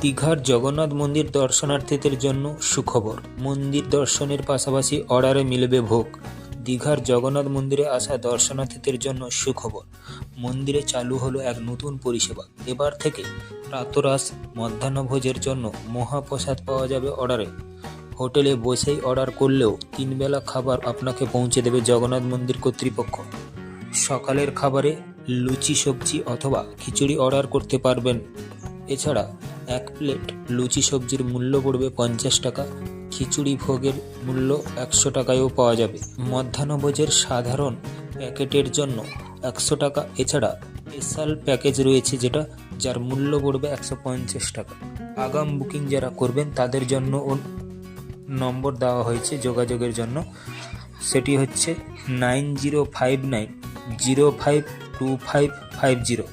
দীঘার জগন্নাথ মন্দির দর্শনার্থীদের জন্য সুখবর। মন্দির দর্শনের পাশাপাশি অর্ডারে মিলবে ভোগ। দীঘার জগন্নাথ মন্দিরে আসা দর্শনার্থীদের জন্য সুখবর। মন্দিরে চালু হলো এক নতুন পরিষেবা। এবার থেকে প্রাতরাশ মধ্যাহ্নভোজের জন্য মহাপ্রসাদ পাওয়া যাবে অর্ডারে। হোটেলে বসেই অর্ডার করলেও তিনবেলা খাবার আপনাকে পৌঁছে দেবে জগন্নাথ মন্দির কর্তৃপক্ষ। সকালের খাবারে লুচি, সবজি অথবা খিচুড়ি অর্ডার করতে পারবেন। এছাড়া এক প্লেট লুচি সবজির মূল্য পড়বে পঞ্চাশ টাকা। খিচুড়ি ভোগের মূল্য একশো টাকায়ও পাওয়া যাবে। মধ্যাহ্নভোজের সাধারণ প্যাকেটের জন্য একশো টাকা। এছাড়া স্পেশাল প্যাকেজ রয়েছে যেটা, যার মূল্য পড়বে একশো পঞ্চাশ টাকা। আগাম বুকিং যারা করবেন, তাদের জন্য ও- নম্বর দেওয়া হয়েছে যোগাযোগের জন্য। সেটি হচ্ছে nine zero five nine zero five two five five zero.